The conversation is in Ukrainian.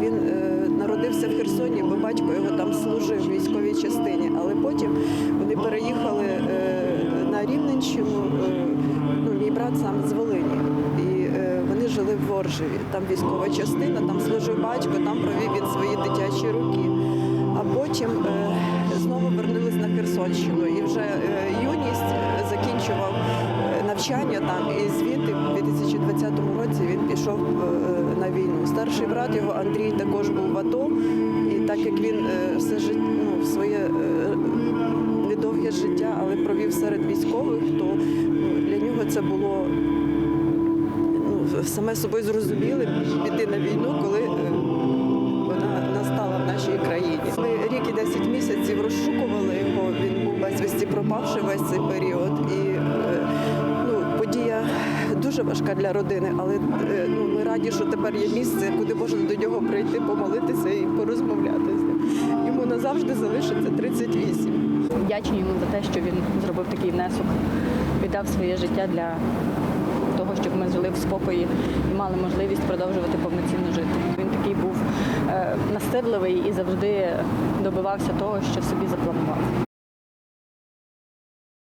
Він е, народився в Херсоні, бо батько його там служив в військовій частині, але потім вони переїхали е, на Рівненщину. Е, ну, мій брат сам з Волині. І вони жили в Воржеві. Там військова частина, там служив батько, там провів він свої дитячі роки. А потім знову вернулись на Херсонщину. І вже юність закінчував навчання там. І звідти пішов е, на війну. Старший брат його Андрій також був в АТО. І так як він е, все життя, ну, своє е, недовге життя, але провів серед військових, то ну, для нього це було ну, саме собою зрозумілим піти на війну, коли е, вона настала в нашій країні. Ми рік і 10 місяців розшукували його. Він був безвісті пропавши весь цей період. І е, дуже важка для родини, але е, ну, ми раді, що тепер є місце, куди можна до нього прийти, помолитися і порозмовляти з ним. Йому назавжди залишиться 38. Вдячні йому за те, що він зробив такий внесок, віддав своє життя для того, щоб ми жили в спокої і мали можливість продовжувати повноцінно жити. Він такий був е, настирливий і завжди добивався того, що собі запланував.